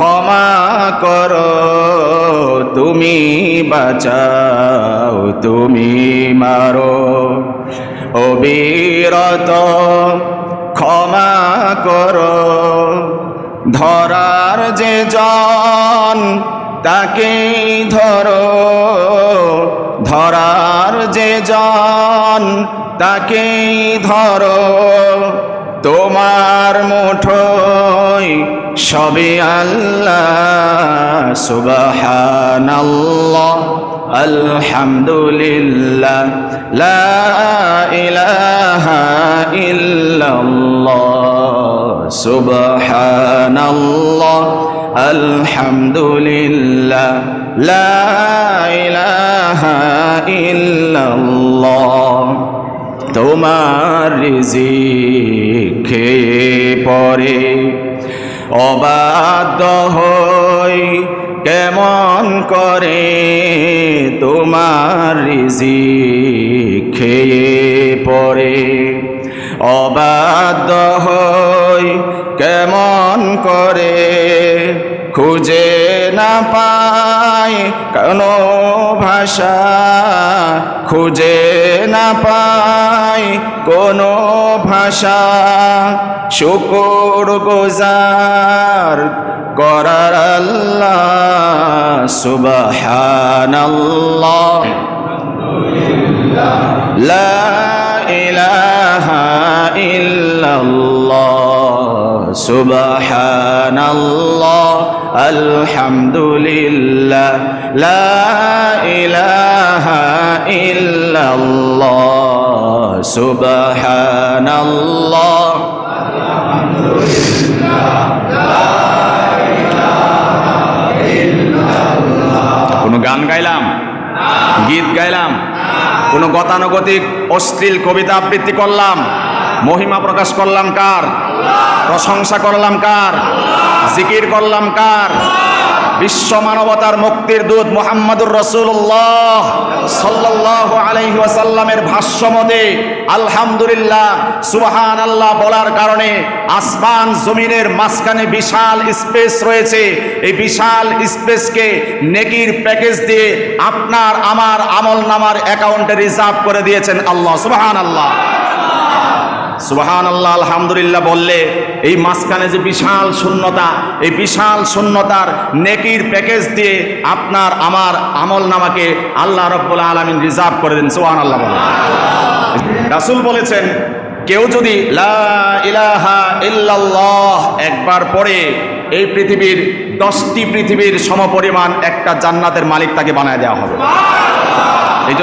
ক্ষমা করো, তুমি বাঁচাও, তুমি মারো। অবিরত ক্ষমা করো, ধরার যে জন তাকে ধরো। ধরার যে জন তাকে ধরো। তোমার মুঠোয় সবে আল্লাহ, সুবহানাল্লাহ, আলহামদুলিল্লাহ, লা ইলাহা ইল্লাল্লাহ, সুবহানাল্লাহ, আলহামদুলিল্লাহ, লা ইলাহা ইল্লাল্লাহ। তোমার রিজিক পরে অবাধ্য হই কেমন করে তোমার রিজিক খেয়ে পড়ে। অবাধ্য হই কেমন করে খুঁজে না পাই কোনো ভাষা খুঁজে না পাই কোনো ভাষা। শুকুর গুজার করার আল্লাহ লা ইলাহা ইল্লাল্লাহ। সুবহানাল্লাহ, আলহামদুলিল্লাহ, লা ইলাহা ইল্লাল্লাহ, সুবহানাল্লাহ। কোনো গান গাইলাম? গীত গাইলাম? কোনো গতানুগতিক, অশ্লীল কবিতা আবৃত্তি করলাম? মহিমা প্রকাশ করলাম কার? প্রশংসা করলাম কার? জিকির করলাম কার? বিশ্ব মানবতার মুক্তির দূত মোহাম্মদুর রসুল্লাহ সাল্লাহ আলাইহি ওয়াসাল্লামের ভাষ্য মতে, আলহামদুলিল্লাহ সুবহান আল্লাহ বলার কারণে আসমান জমিনের মাঝখানে বিশাল স্পেস রয়েছে। এই বিশাল স্পেসকে নেকির প্যাকেজ দিয়ে আপনার, আমার আমল নামার অ্যাকাউন্টে রিজার্ভ করে দিয়েছেন আল্লাহ সুবহান আল্লাহ সুবাহান আল্লাহ আলহামদুলিল্লাহ বললে, এই মাঝখানে যে বিশাল শূন্যতা, এই বিশাল শূন্যতার নেকির প্যাকেজ দিয়ে আপনার আমার আমল নামাকে আল্লাহ রব্বুল আলমিন রিজার্ভ করে দিন সুবাহান আল্লাহ রাসুল বলেছেন, কেউ যদি একবার পরে এই পৃথিবীর দশটি পৃথিবীর সমপরিমাণ একটা জান্নাতের মালিক তাকে বানায় দেওয়া হবে।